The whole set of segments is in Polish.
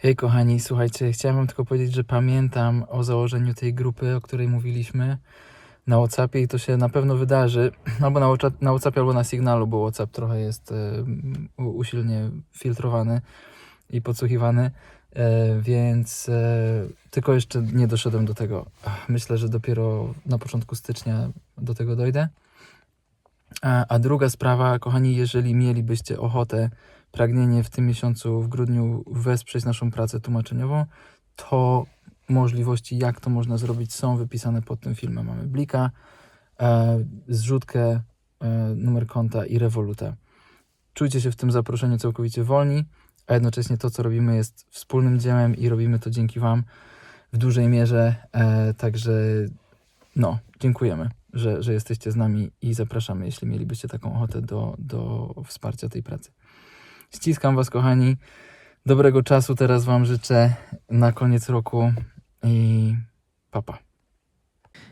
Hej kochani, słuchajcie, chciałem wam tylko powiedzieć, że pamiętam o założeniu tej grupy, o której mówiliśmy na Whatsappie i to się na pewno wydarzy, albo na, na Whatsappie, albo na Signalu, bo Whatsapp trochę jest u- usilnie filtrowany i podsłuchiwany, e, więc e, tylko jeszcze nie doszedłem do tego. Myślę, że dopiero na początku stycznia do tego dojdę. A, a druga sprawa, kochani, jeżeli mielibyście ochotę, pragnienie w tym miesiącu, w grudniu, wesprzeć naszą pracę tłumaczeniową, to możliwości, jak to można zrobić, są wypisane pod tym filmem. Mamy Blika, e, zrzutkę, e, numer konta i rewolutę. Czujcie się w tym zaproszeniu całkowicie wolni, a jednocześnie to, co robimy, jest wspólnym dziełem i robimy to dzięki Wam w dużej mierze. E, także no, dziękujemy, że, że jesteście z nami i zapraszamy, jeśli mielibyście taką ochotę do, do wsparcia tej pracy. Ściskam Was, kochani. Dobrego czasu teraz Wam życzę na koniec roku i papa.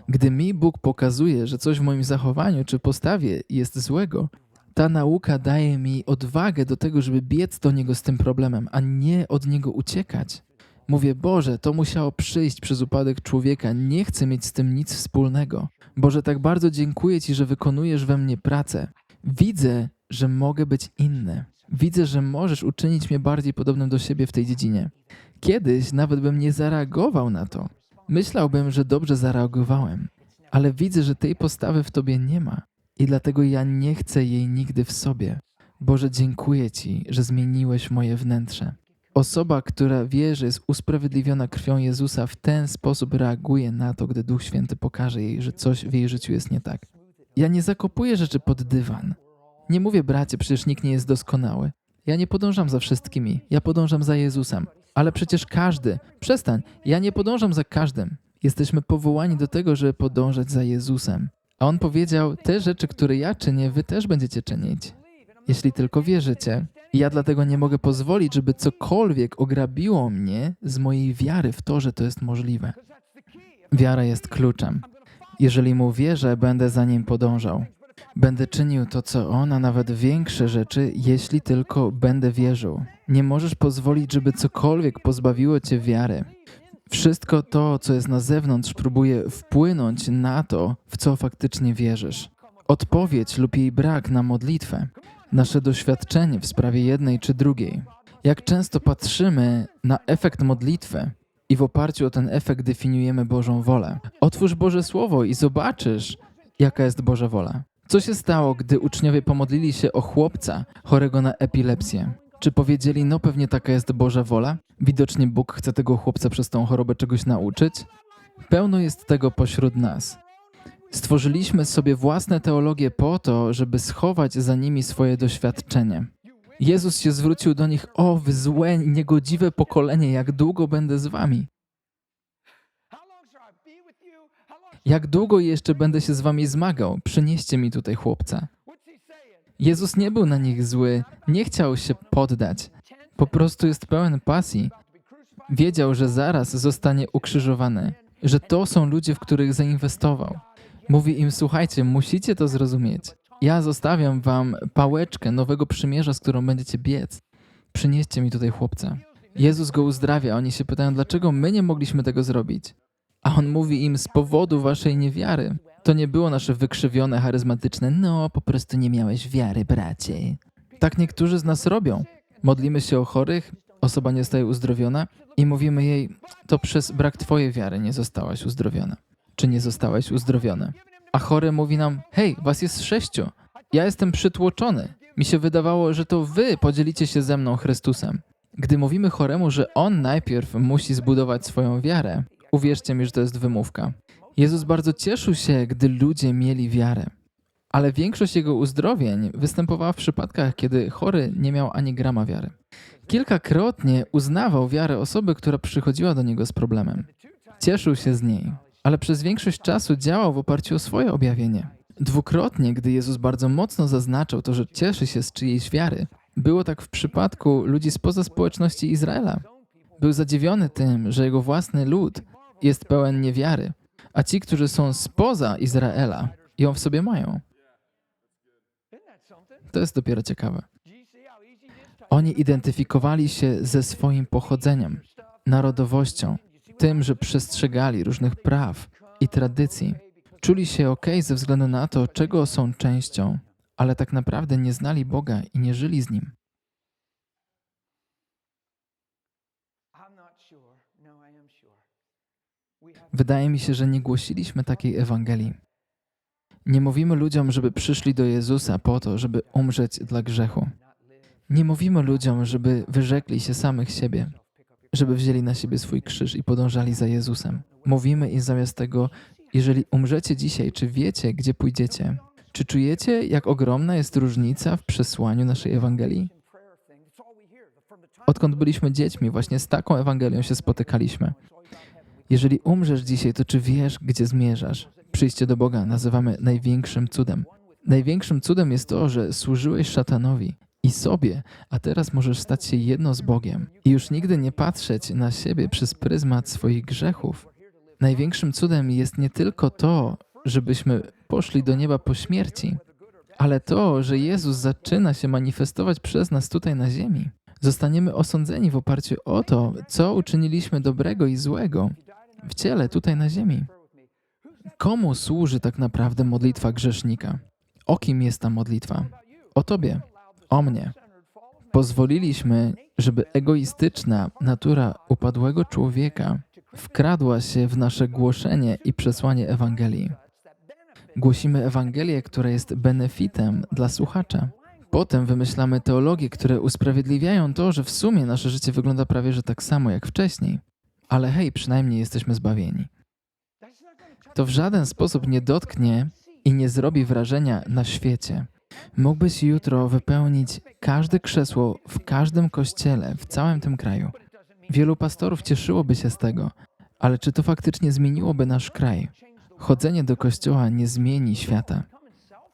Gdy mi Bóg pokazuje, że coś w moim zachowaniu czy postawie jest złego, ta nauka daje mi odwagę do tego, żeby biec do Niego z tym problemem, a nie od Niego uciekać. Mówię, Boże, to musiało przyjść przez upadek człowieka, nie chcę mieć z tym nic wspólnego. Boże, tak bardzo dziękuję Ci, że wykonujesz we mnie pracę. Widzę, że mogę być inny. Widzę, że możesz uczynić mnie bardziej podobnym do siebie w tej dziedzinie. Kiedyś nawet bym nie zareagował na to. Myślałbym, że dobrze zareagowałem, ale widzę, że tej postawy w tobie nie ma i dlatego ja nie chcę jej nigdy w sobie. Boże, dziękuję Ci, że zmieniłeś moje wnętrze. Osoba, która wie, że jest usprawiedliwiona krwią Jezusa, w ten sposób reaguje na to, gdy Duch Święty pokaże jej, że coś w jej życiu jest nie tak. Ja nie zakopuję rzeczy pod dywan. Nie mówię, bracie, przecież nikt nie jest doskonały. Ja nie podążam za wszystkimi, ja podążam za Jezusem. Ale przecież każdy, przestań, ja nie podążam za każdym. Jesteśmy powołani do tego, żeby podążać za Jezusem. A on powiedział: Te rzeczy, które ja czynię, wy też będziecie czynić. Jeśli tylko wierzycie. I ja dlatego nie mogę pozwolić, żeby cokolwiek ograbiło mnie z mojej wiary w to, że to jest możliwe. Wiara jest kluczem. Jeżeli mu wierzę, będę za nim podążał. Będę czynił to, co on, a nawet większe rzeczy, jeśli tylko będę wierzył. Nie możesz pozwolić, żeby cokolwiek pozbawiło cię wiary. Wszystko to, co jest na zewnątrz, próbuje wpłynąć na to, w co faktycznie wierzysz. Odpowiedź lub jej brak na modlitwę, nasze doświadczenie w sprawie jednej czy drugiej. Jak często patrzymy na efekt modlitwy i w oparciu o ten efekt definiujemy Bożą wolę. Otwórz Boże Słowo i zobaczysz, jaka jest Boża wola. Co się stało, gdy uczniowie pomodlili się o chłopca chorego na epilepsję? Czy powiedzieli, no pewnie taka jest Boża wola? Widocznie Bóg chce tego chłopca przez tą chorobę czegoś nauczyć? Pełno jest tego pośród nas. Stworzyliśmy sobie własne teologie po to, żeby schować za nimi swoje doświadczenie. Jezus się zwrócił do nich: O, wy złe, niegodziwe pokolenie, jak długo będę z wami? Jak długo jeszcze będę się z wami zmagał? Przynieście mi tutaj chłopca. Jezus nie był na nich zły, nie chciał się poddać. Po prostu jest pełen pasji. Wiedział, że zaraz zostanie ukrzyżowany, że to są ludzie, w których zainwestował. Mówi im: Słuchajcie, musicie to zrozumieć. Ja zostawiam wam pałeczkę nowego przymierza, z którą będziecie biec. Przynieście mi tutaj chłopca. Jezus go uzdrawia. Oni się pytają, dlaczego my nie mogliśmy tego zrobić? A on mówi im z powodu waszej niewiary. To nie było nasze wykrzywione, charyzmatyczne, no po prostu nie miałeś wiary, bracie. Tak niektórzy z nas robią. Modlimy się o chorych, osoba nie zostaje uzdrowiona i mówimy jej, to przez brak twojej wiary nie zostałaś uzdrowiona. Czy nie zostałeś uzdrowiony? A chory mówi nam, hej, was jest sześciu. Ja jestem przytłoczony. Mi się wydawało, że to wy podzielicie się ze mną Chrystusem. Gdy mówimy choremu, że on najpierw musi zbudować swoją wiarę, uwierzcie mi, że to jest wymówka. Jezus bardzo cieszył się, gdy ludzie mieli wiarę. Ale większość jego uzdrowień występowała w przypadkach, kiedy chory nie miał ani grama wiary. Kilkakrotnie uznawał wiarę osoby, która przychodziła do niego z problemem. Cieszył się z niej, ale przez większość czasu działał w oparciu o swoje objawienie. Dwukrotnie, gdy Jezus bardzo mocno zaznaczał to, że cieszy się z czyjejś wiary, było tak w przypadku ludzi spoza społeczności Izraela. Był zadziwiony tym, że jego własny lud jest pełen niewiary, a ci, którzy są spoza Izraela, ją w sobie mają. To jest dopiero ciekawe. Oni identyfikowali się ze swoim pochodzeniem, narodowością, tym, że przestrzegali różnych praw i tradycji. Czuli się ok ze względu na to, czego są częścią, ale tak naprawdę nie znali Boga i nie żyli z Nim. Wydaje mi się, że nie głosiliśmy takiej Ewangelii. Nie mówimy ludziom, żeby przyszli do Jezusa po to, żeby umrzeć dla grzechu. Nie mówimy ludziom, żeby wyrzekli się samych siebie, żeby wzięli na siebie swój krzyż i podążali za Jezusem. Mówimy im zamiast tego, jeżeli umrzecie dzisiaj, czy wiecie, gdzie pójdziecie? Czy czujecie, jak ogromna jest różnica w przesłaniu naszej Ewangelii? Odkąd byliśmy dziećmi, właśnie z taką Ewangelią się spotykaliśmy. Jeżeli umrzesz dzisiaj, to czy wiesz, gdzie zmierzasz? Przyjście do Boga nazywamy największym cudem. Największym cudem jest to, że służyłeś szatanowi i sobie, a teraz możesz stać się jedno z Bogiem i już nigdy nie patrzeć na siebie przez pryzmat swoich grzechów. Największym cudem jest nie tylko to, żebyśmy poszli do nieba po śmierci, ale to, że Jezus zaczyna się manifestować przez nas tutaj na ziemi. Zostaniemy osądzeni w oparciu o to, co uczyniliśmy dobrego i złego w ciele tutaj na ziemi. Komu służy tak naprawdę modlitwa grzesznika? O kim jest ta modlitwa? O tobie, o mnie. Pozwoliliśmy, żeby egoistyczna natura upadłego człowieka wkradła się w nasze głoszenie i przesłanie Ewangelii. Głosimy Ewangelię, która jest benefitem dla słuchacza. Potem wymyślamy teologie, które usprawiedliwiają to, że w sumie nasze życie wygląda prawie że tak samo jak wcześniej. Ale hej, przynajmniej jesteśmy zbawieni. To w żaden sposób nie dotknie i nie zrobi wrażenia na świecie. Mógłbyś jutro wypełnić każde krzesło w każdym kościele w całym tym kraju. Wielu pastorów cieszyłoby się z tego, ale czy to faktycznie zmieniłoby nasz kraj? Chodzenie do kościoła nie zmieni świata,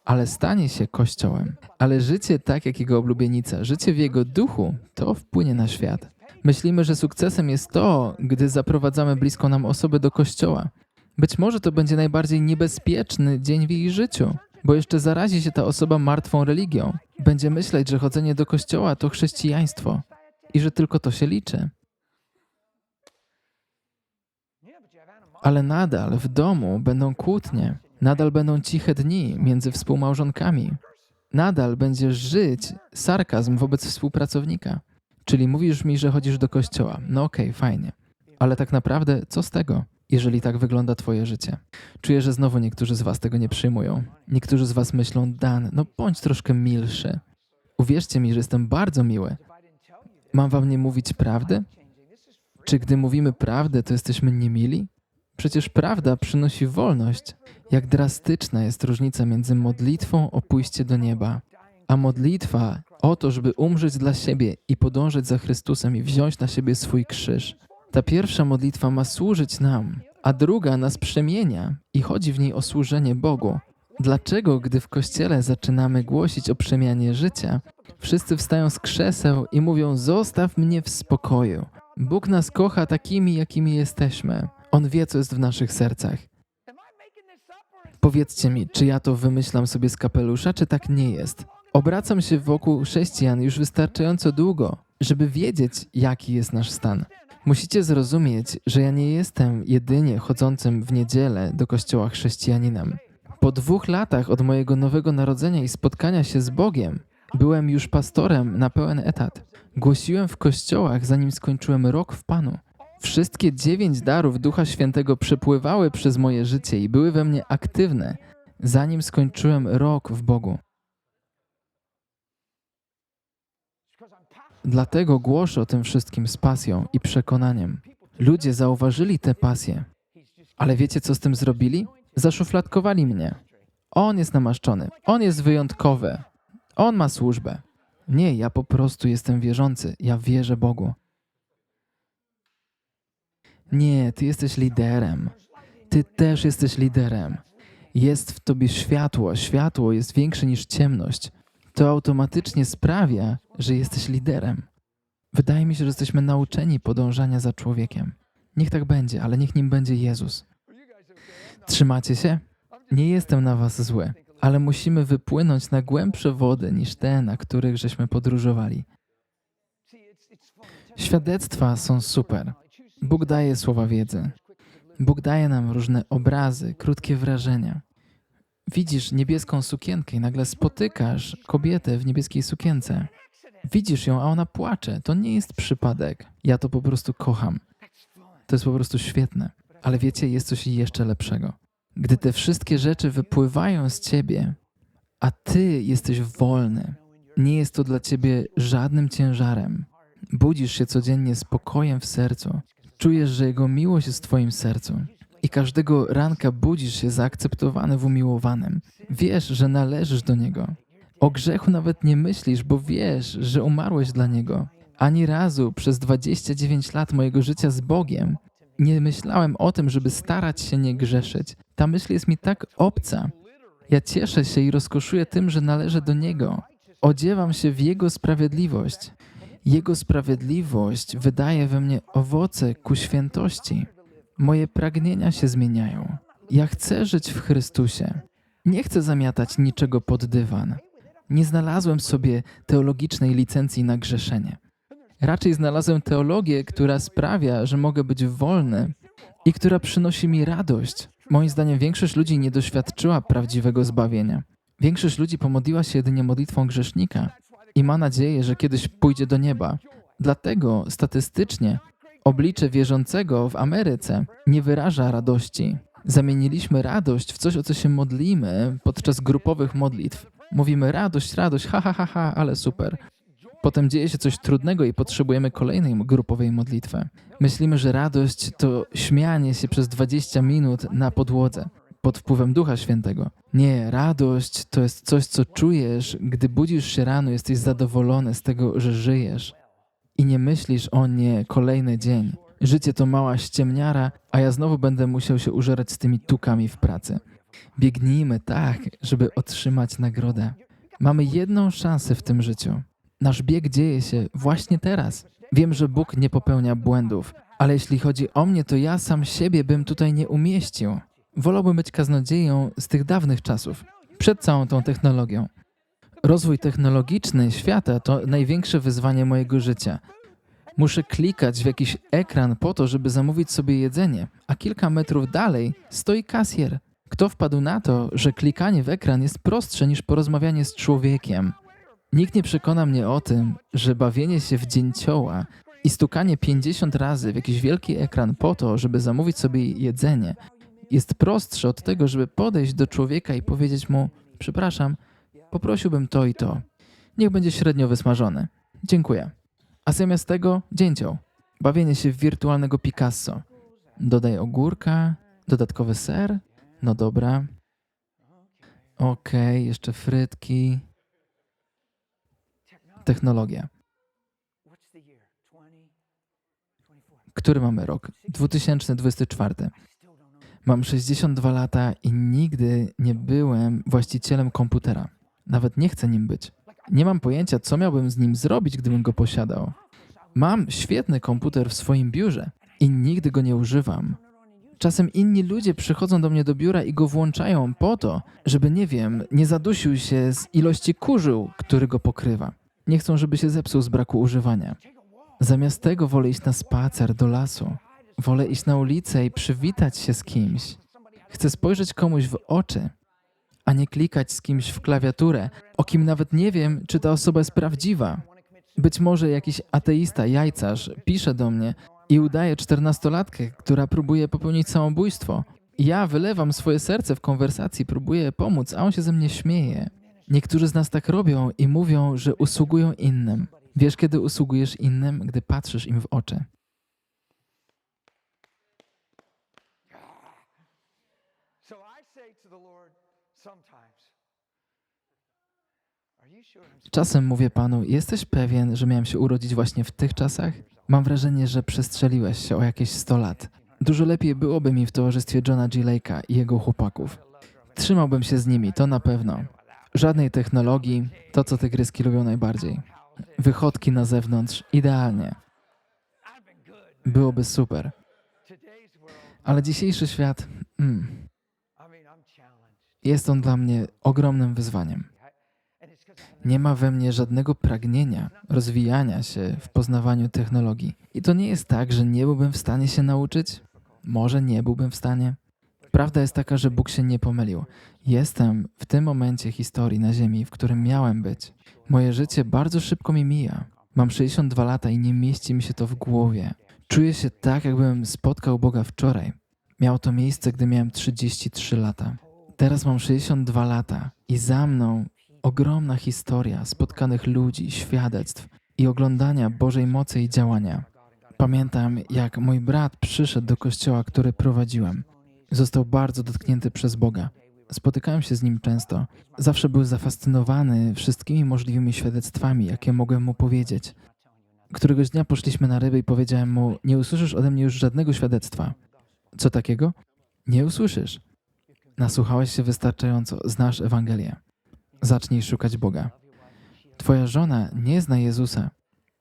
ale stanie się kościołem. Ale życie tak jak jego oblubienica, życie w jego duchu, to wpłynie na świat. Myślimy, że sukcesem jest to, gdy zaprowadzamy blisko nam osobę do kościoła. Być może to będzie najbardziej niebezpieczny dzień w jej życiu, bo jeszcze zarazi się ta osoba martwą religią. Będzie myśleć, że chodzenie do kościoła to chrześcijaństwo i że tylko to się liczy. Ale nadal w domu będą kłótnie, nadal będą ciche dni między współmałżonkami. Nadal będziesz żyć sarkazm wobec współpracownika. Czyli mówisz mi, że chodzisz do kościoła. No okej, fajnie. Ale tak naprawdę co z tego, jeżeli tak wygląda Twoje życie? Czuję, że znowu niektórzy z Was tego nie przyjmują. Niektórzy z Was myślą, Dan, no bądź troszkę milszy. Uwierzcie mi, że jestem bardzo miły. Mam Wam nie mówić prawdy? Czy gdy mówimy prawdę, to jesteśmy niemili? Przecież prawda przynosi wolność. Jak drastyczna jest różnica między modlitwą o pójście do nieba, a modlitwa o to, żeby umrzeć dla siebie i podążać za Chrystusem i wziąć na siebie swój krzyż. Ta pierwsza modlitwa ma służyć nam, a druga nas przemienia i chodzi w niej o służenie Bogu. Dlaczego, gdy w kościele zaczynamy głosić o przemianie życia, wszyscy wstają z krzeseł i mówią: Zostaw mnie w spokoju. Bóg nas kocha takimi, jakimi jesteśmy. On wie, co jest w naszych sercach. Powiedzcie mi, czy ja to wymyślam sobie z kapelusza, czy tak nie jest? Obracam się wokół chrześcijan już wystarczająco długo, żeby wiedzieć, jaki jest nasz stan. Musicie zrozumieć, że ja nie jestem jedynie chodzącym w niedzielę do kościoła chrześcijaninem. Po dwóch latach od mojego nowego narodzenia i spotkania się z Bogiem, byłem już pastorem na pełen etat. Głosiłem w kościołach, zanim skończyłem rok w Panu. Wszystkie dziewięć darów Ducha Świętego przepływały przez moje życie i były we mnie aktywne, zanim skończyłem rok w Bogu. Dlatego głoszę o tym wszystkim z pasją i przekonaniem. Ludzie zauważyli tę pasję. Ale wiecie, co z tym zrobili? Zaszufladkowali mnie. On jest namaszczony. On jest wyjątkowy. On ma służbę. Nie, ja po prostu jestem wierzący. Ja wierzę Bogu. Nie, ty jesteś liderem. Ty też jesteś liderem. Jest w tobie światło. Światło jest większe niż ciemność. To automatycznie sprawia, że jesteś liderem. Wydaje mi się, że jesteśmy nauczeni podążania za człowiekiem. Niech tak będzie, ale niech nim będzie Jezus. Trzymacie się? Nie jestem na was zły, ale musimy wypłynąć na głębsze wody niż te, na których żeśmy podróżowali. Świadectwa są super. Bóg daje słowa wiedzy. Bóg daje nam różne obrazy, krótkie wrażenia. Widzisz niebieską sukienkę i nagle spotykasz kobietę w niebieskiej sukience. Widzisz ją, a ona płacze. To nie jest przypadek. Ja to po prostu kocham. To jest po prostu świetne. Ale wiecie, jest coś jeszcze lepszego. Gdy te wszystkie rzeczy wypływają z ciebie, a ty jesteś wolny, nie jest to dla ciebie żadnym ciężarem. Budzisz się codziennie z pokojem w sercu. Czujesz, że Jego miłość jest w Twoim sercu. I każdego ranka budzisz się zaakceptowany w umiłowanym. Wiesz, że należysz do Niego. O grzechu nawet nie myślisz, bo wiesz, że umarłeś dla Niego. Ani razu przez 29 lat mojego życia z Bogiem nie myślałem o tym, żeby starać się nie grzeszyć. Ta myśl jest mi tak obca. Ja cieszę się i rozkoszuję tym, że należę do Niego. Odziewam się w Jego sprawiedliwość. Jego sprawiedliwość wydaje we mnie owoce ku świętości. Moje pragnienia się zmieniają. Ja chcę żyć w Chrystusie. Nie chcę zamiatać niczego pod dywan. Nie znalazłem sobie teologicznej licencji na grzeszenie. Raczej znalazłem teologię, która sprawia, że mogę być wolny i która przynosi mi radość. Moim zdaniem większość ludzi nie doświadczyła prawdziwego zbawienia. Większość ludzi pomodliła się jedynie modlitwą grzesznika i ma nadzieję, że kiedyś pójdzie do nieba. Dlatego statystycznie oblicze wierzącego w Ameryce nie wyraża radości. Zamieniliśmy radość w coś, o co się modlimy podczas grupowych modlitw. Mówimy radość, radość, ha, ha, ha, ha, ale super. Potem dzieje się coś trudnego i potrzebujemy kolejnej grupowej modlitwy. Myślimy, że radość to śmianie się przez 20 minut na podłodze pod wpływem Ducha Świętego. Nie, radość to jest coś, co czujesz, gdy budzisz się rano, jesteś zadowolony z tego, że żyjesz. I nie myślisz o nie, kolejny dzień. Życie to mała ściemniara, a ja znowu będę musiał się użerać z tymi tukami w pracy. Biegnijmy tak, żeby otrzymać nagrodę. Mamy jedną szansę w tym życiu. Nasz bieg dzieje się właśnie teraz. Wiem, że Bóg nie popełnia błędów, ale jeśli chodzi o mnie, to ja sam siebie bym tutaj nie umieścił. Wolałbym być kaznodzieją z tych dawnych czasów, przed całą tą technologią. Rozwój technologiczny świata to największe wyzwanie mojego życia. Muszę klikać w jakiś ekran po to, żeby zamówić sobie jedzenie, a kilka metrów dalej stoi kasjer. Kto wpadł na to, że klikanie w ekran jest prostsze niż porozmawianie z człowiekiem? Nikt nie przekona mnie o tym, że bawienie się w dzięcioła i stukanie 50 razy w jakiś wielki ekran po to, żeby zamówić sobie jedzenie, jest prostsze od tego, żeby podejść do człowieka i powiedzieć mu: Przepraszam, poprosiłbym to i to. Niech będzie średnio wysmażony. Dziękuję. A zamiast tego dzięcioł. Bawienie się w wirtualnego Picasso. Dodaj ogórka, dodatkowy ser. No dobra. Okej, jeszcze frytki. Technologia. Który mamy rok? 2024. Mam 62 lata i nigdy nie byłem właścicielem komputera. Nawet nie chcę nim być. Nie mam pojęcia, co miałbym z nim zrobić, gdybym go posiadał. Mam świetny komputer w swoim biurze i nigdy go nie używam. Czasem inni ludzie przychodzą do mnie do biura i go włączają po to, żeby, nie wiem, nie zadusił się z ilości kurzu, który go pokrywa. Nie chcą, żeby się zepsuł z braku używania. Zamiast tego wolę iść na spacer do lasu. Wolę iść na ulicę i przywitać się z kimś. Chcę spojrzeć komuś w oczy, a nie klikać z kimś w klawiaturę, o kim nawet nie wiem, czy ta osoba jest prawdziwa. Być może jakiś ateista, jajcarz pisze do mnie i udaje czternastolatkę, która próbuje popełnić samobójstwo. Ja wylewam swoje serce w konwersacji, próbuję pomóc, a on się ze mnie śmieje. Niektórzy z nas tak robią i mówią, że usługują innym. Wiesz, kiedy usługujesz innym, gdy patrzysz im w oczy. Czasem mówię panu, jesteś pewien, że miałem się urodzić właśnie w tych czasach? Mam wrażenie, że przestrzeliłeś się o jakieś 100 lat. Dużo lepiej byłoby mi w towarzystwie Johna G. Lake'a i jego chłopaków. Trzymałbym się z nimi, to na pewno. Żadnej technologii, to co tygryski lubią najbardziej. Wychodki na zewnątrz, idealnie. Byłoby super. Ale dzisiejszy świat, mm, jest on dla mnie ogromnym wyzwaniem. Nie ma we mnie żadnego pragnienia rozwijania się w poznawaniu technologii. I to nie jest tak, że nie byłbym w stanie się nauczyć. Może nie byłbym w stanie. Prawda jest taka, że Bóg się nie pomylił. Jestem w tym momencie historii na Ziemi, w którym miałem być. Moje życie bardzo szybko mi mija. Mam 62 lata i nie mieści mi się to w głowie. Czuję się tak, jakbym spotkał Boga wczoraj. Miało to miejsce, gdy miałem 33 lata. Teraz mam 62 lata i za mną ogromna historia spotkanych ludzi, świadectw i oglądania Bożej mocy i działania. Pamiętam, jak mój brat przyszedł do kościoła, który prowadziłem. Został bardzo dotknięty przez Boga. Spotykałem się z nim często. Zawsze był zafascynowany wszystkimi możliwymi świadectwami, jakie mogłem mu powiedzieć. Któregoś dnia poszliśmy na ryby i powiedziałem mu: Nie usłyszysz ode mnie już żadnego świadectwa. Co takiego? Nie usłyszysz. Nasłuchałeś się wystarczająco, znasz Ewangelię. Zacznij szukać Boga. Twoja żona nie zna Jezusa.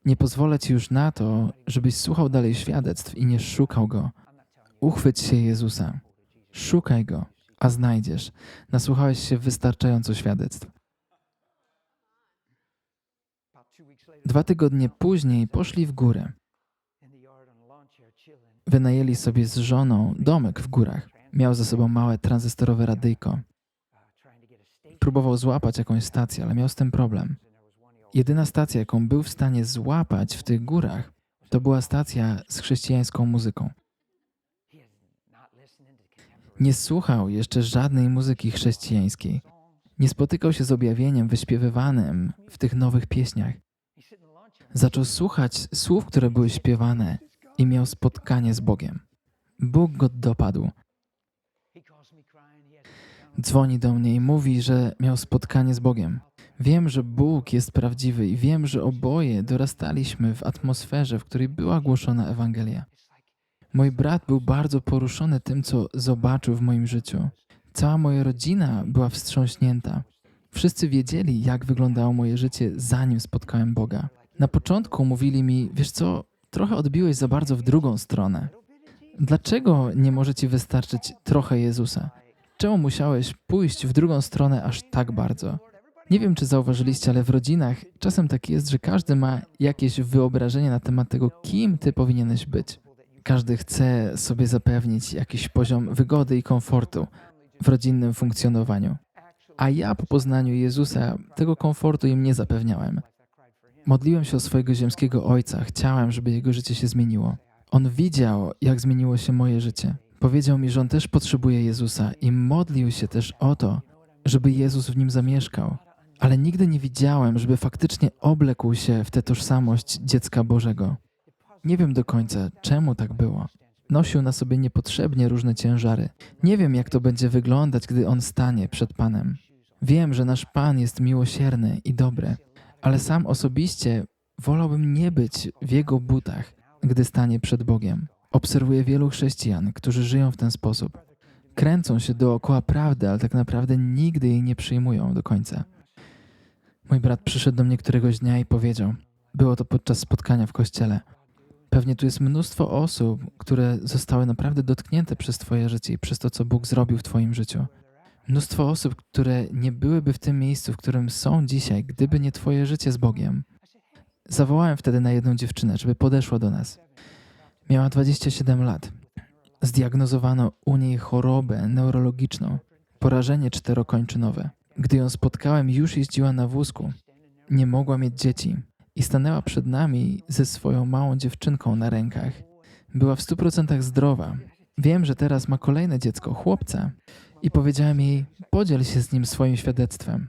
Nie pozwolę ci już na to, żebyś słuchał dalej świadectw i nie szukał go. Uchwyć się Jezusa. Szukaj go, a znajdziesz. Nasłuchałeś się wystarczająco świadectw. Dwa tygodnie później poszli w górę. Wynajęli sobie z żoną domek w górach. Miał ze sobą małe tranzystorowe radyjko. Próbował złapać jakąś stację, ale miał z tym problem. Jedyna stacja, jaką był w stanie złapać w tych górach, to była stacja z chrześcijańską muzyką. Nie słuchał jeszcze żadnej muzyki chrześcijańskiej. Nie spotykał się z objawieniem wyśpiewywanym w tych nowych pieśniach. Zaczął słuchać słów, które były śpiewane i miał spotkanie z Bogiem. Bóg go dopadł. Dzwoni do mnie i mówi, że miał spotkanie z Bogiem. Wiem, że Bóg jest prawdziwy i wiem, że oboje dorastaliśmy w atmosferze, w której była głoszona Ewangelia. Mój brat był bardzo poruszony tym, co zobaczył w moim życiu. Cała moja rodzina była wstrząśnięta. Wszyscy wiedzieli, jak wyglądało moje życie, zanim spotkałem Boga. Na początku mówili mi, wiesz co, trochę odbiłeś za bardzo w drugą stronę. Dlaczego nie może ci wystarczyć trochę Jezusa? Czemu musiałeś pójść w drugą stronę aż tak bardzo? Nie wiem, czy zauważyliście, ale w rodzinach czasem tak jest, że każdy ma jakieś wyobrażenie na temat tego, kim ty powinieneś być. Każdy chce sobie zapewnić jakiś poziom wygody i komfortu w rodzinnym funkcjonowaniu. A ja po poznaniu Jezusa tego komfortu im nie zapewniałem. Modliłem się o swojego ziemskiego ojca, chciałem, żeby jego życie się zmieniło. On widział, jak zmieniło się moje życie. Powiedział mi, że on też potrzebuje Jezusa i modlił się też o to, żeby Jezus w nim zamieszkał. Ale nigdy nie widziałem, żeby faktycznie oblekł się w tę tożsamość dziecka Bożego. Nie wiem do końca, czemu tak było. Nosił na sobie niepotrzebnie różne ciężary. Nie wiem, jak to będzie wyglądać, gdy on stanie przed Panem. Wiem, że nasz Pan jest miłosierny i dobry, ale sam osobiście wolałbym nie być w jego butach, gdy stanie przed Bogiem. Obserwuję wielu chrześcijan, którzy żyją w ten sposób. Kręcą się dookoła prawdy, ale tak naprawdę nigdy jej nie przyjmują do końca. Mój brat przyszedł do mnie któregoś dnia i powiedział: Było to podczas spotkania w kościele. Pewnie tu jest mnóstwo osób, które zostały naprawdę dotknięte przez Twoje życie i przez to, co Bóg zrobił w Twoim życiu. Mnóstwo osób, które nie byłyby w tym miejscu, w którym są dzisiaj, gdyby nie Twoje życie z Bogiem. Zawołałem wtedy na jedną dziewczynę, żeby podeszła do nas. Miała 27 lat. Zdiagnozowano u niej chorobę neurologiczną, porażenie czterokończynowe. Gdy ją spotkałem, już jeździła na wózku. Nie mogła mieć dzieci i stanęła przed nami ze swoją małą dziewczynką na rękach. Była w 100% zdrowa. Wiem, że teraz ma kolejne dziecko, chłopca, i powiedziałem jej: podziel się z nim swoim świadectwem.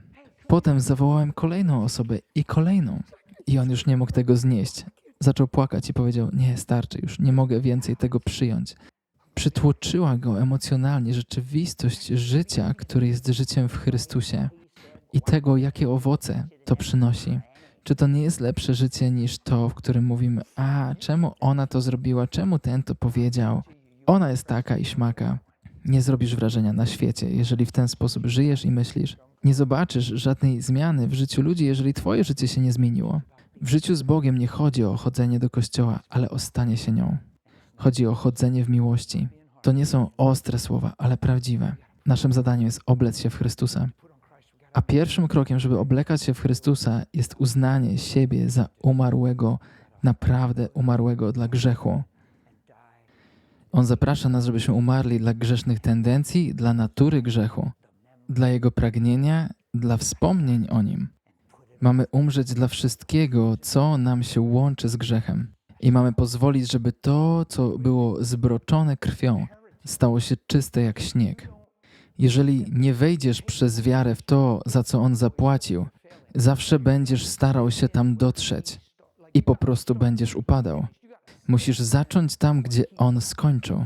Potem zawołałem kolejną osobę i kolejną, i on już nie mógł tego znieść. Zaczął płakać i powiedział: Nie, starczy już, nie mogę więcej tego przyjąć. Przytłoczyła go emocjonalnie rzeczywistość życia, które jest życiem w Chrystusie i tego, jakie owoce to przynosi. Czy to nie jest lepsze życie niż to, w którym mówimy: A, czemu ona to zrobiła, czemu ten to powiedział? Ona jest taka i śmaka. Nie zrobisz wrażenia na świecie, jeżeli w ten sposób żyjesz i myślisz. Nie zobaczysz żadnej zmiany w życiu ludzi, jeżeli Twoje życie się nie zmieniło. W życiu z Bogiem nie chodzi o chodzenie do kościoła, ale o stanie się nią. Chodzi o chodzenie w miłości. To nie są ostre słowa, ale prawdziwe. Naszym zadaniem jest oblec się w Chrystusa. A pierwszym krokiem, żeby oblekać się w Chrystusa, jest uznanie siebie za umarłego, naprawdę umarłego dla grzechu. On zaprasza nas, żebyśmy umarli dla grzesznych tendencji, dla natury grzechu, dla jego pragnienia, dla wspomnień o nim. Mamy umrzeć dla wszystkiego, co nam się łączy z grzechem. I mamy pozwolić, żeby to, co było zbroczone krwią, stało się czyste jak śnieg. Jeżeli nie wejdziesz przez wiarę w to, za co On zapłacił, zawsze będziesz starał się tam dotrzeć i po prostu będziesz upadał. Musisz zacząć tam, gdzie On skończył.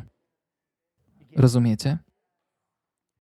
Rozumiecie?